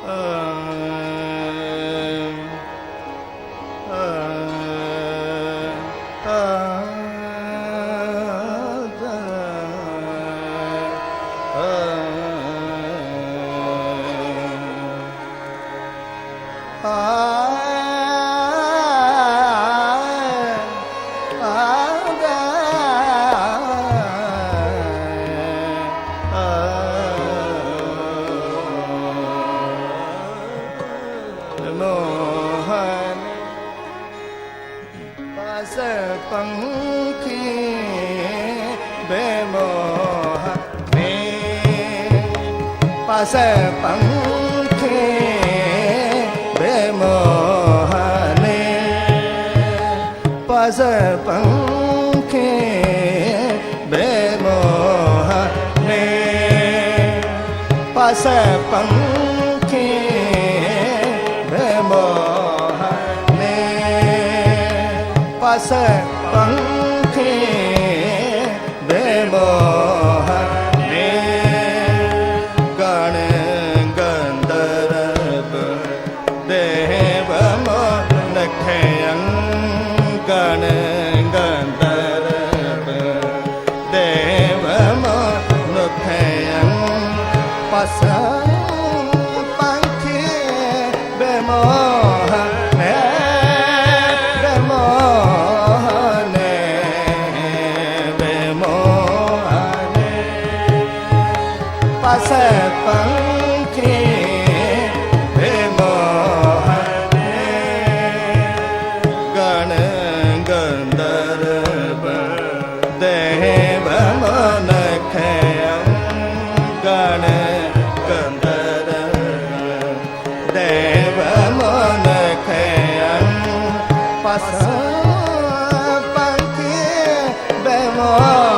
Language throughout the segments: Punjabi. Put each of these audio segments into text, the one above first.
Uh, Passa pankhe bemohane Passa pankhe bemohane Passa pankhe Pai Santo. Oh.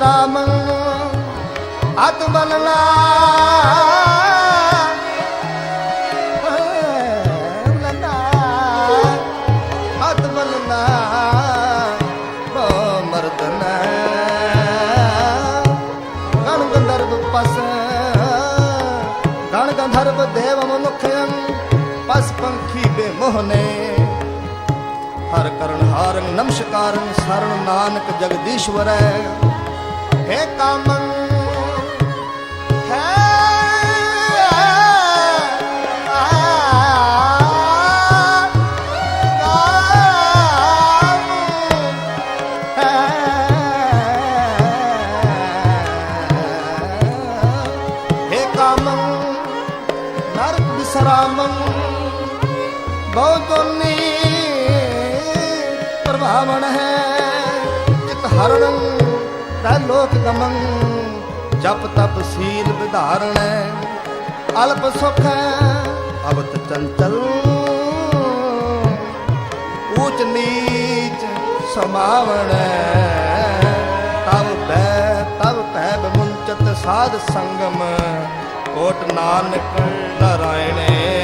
Ram ਅਤ ਬਲਲਾ। ਗੰਧਰਵ ਦੇਵ ਮਨੁਖਯੰ ਪਸ ਪੰਖੀ ਬੇਮੋਹਨੇ ਹਰ ਕਰਨ ਹਾਰਨ ਨਮਸਕਾਰਨ ਸਰਣ ਹੈ ਕੰਮ ਸਰਾਮੰ ਬਹੁ ਹੈ ਚਿਤ ਹਰਣੰ ਤੈ ਲੋਕ ਗਮੰ ਜਪ ਤਪ ਸੀਲ ਵਿਧਾਰਣ, ਅਲਪ ਸੁਖ, ਅਵਤ ਚੰਚਲ। ਊਚ ਨੀਚ ਸਮਾਵਣ, ਤਵ ਬੈ ਤਵ ਭੈ ਬਮੁੰਚਤ ਸਾਧ ਸੰਗਮ, ਕੋਟ ਨਾਨਕ ਨਰਾਇਣੇ।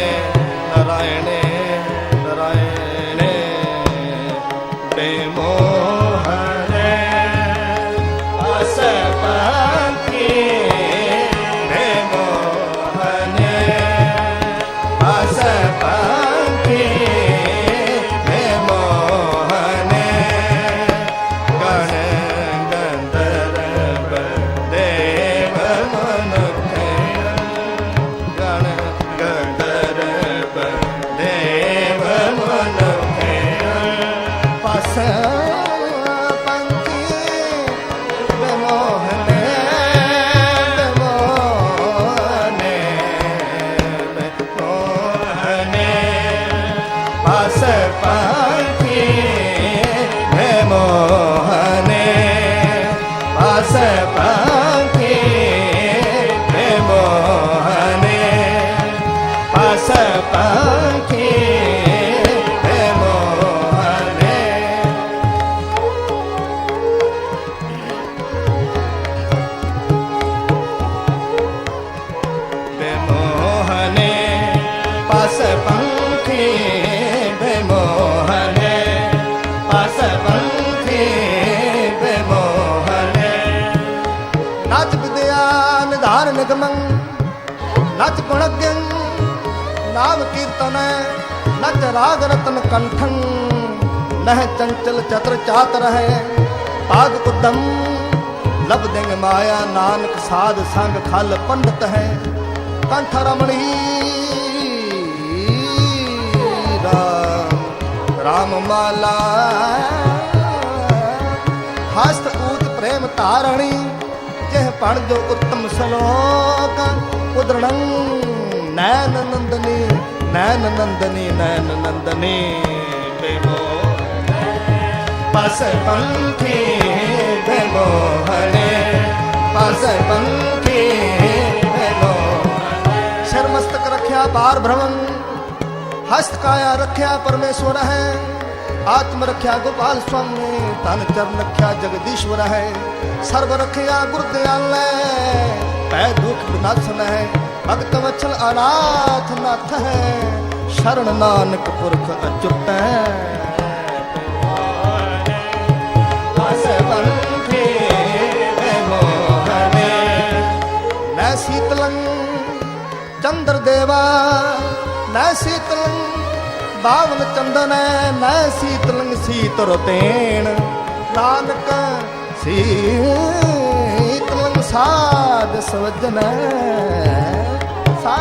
ਪੰਖੀ ਨਾਮ ਕੀਰਤਨ ਨਚ ਰਾਗ ਰਤਨ ਕੰਠੰ ਨਹਿ ਚੰਚਲ ਚਤਰ ਚਾਤ ਰਹੈ। ਪਾਗ ਉਦਮ ਲਬ ਦਿੰਗ ਮਾਇਆ ਨਾਨਕ ਸਾਧ ਸੰਗ ਖਲ ਪੰਡਤ ਹੈ। ਕੰਠ ਰਮਣੀ, ਰਾਮ ਰਾਮ ਮਾਲਾ। ਹਸਤ ਊਤ ਪ੍ਰੇਮ ਤਾਰਣੀ ਜਿਹ ਪਣ ਜੋ ਉੱਤਮ ਸ਼ਲੋਕ, ਉਦਰਣੰ नैन नंदनी नैन नंदनी नैन नंदनी बेबो पस पंखे मोहने पस पंखे शर्मस्तक रखिया पार भ्रमण, हस्त काया रखिया परमेश्वर है। आत्म रखिया गोपाल स्वामी, तन चरण रखिया जगदीश्वर है। सर्व रखिया गुरुदयाल है। पै दुख विनाशन है। ਭਗਤ ਵਚਲ ਅਨਾਥ ਨਾਥ ਹੈ, ਸ਼ਰਨ ਨਾਨਕ ਪੁਰਖ ਅਚੁੱਟ। ਹੈ ਅਸ ਬੰਖੇ ਮੋਹਨੇ ਨੈ ਸੀਤਲੰ ਚੰਦਰ ਦੇਵਾ ਨੈ ਸੀਤਲੰ ਬਾਵਨ ਚੰਦਨ ਨੈ ਸੀਤਲੰ ਸ਼ੀਤ ਤੇਣ ਨਾਨਕ ਸੀਤਲੰ ਸਾਧ ਸਵਜਨ ਸਾਧ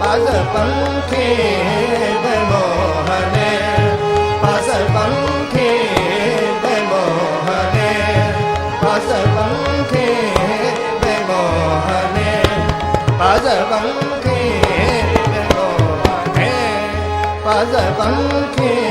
ਪਸ ਪੰਖੇ ਬਮੋਹਨੇ ਪਸ ਪੰਖੇ ਬਮੋਹਨੇ ਪਸ ਪੰਖੇ ਬਮੋਹਨੇ ਪਸ ਪੰਖੇ ਬਮੋਹਨੇ ਪਸ ਪੰਖੇ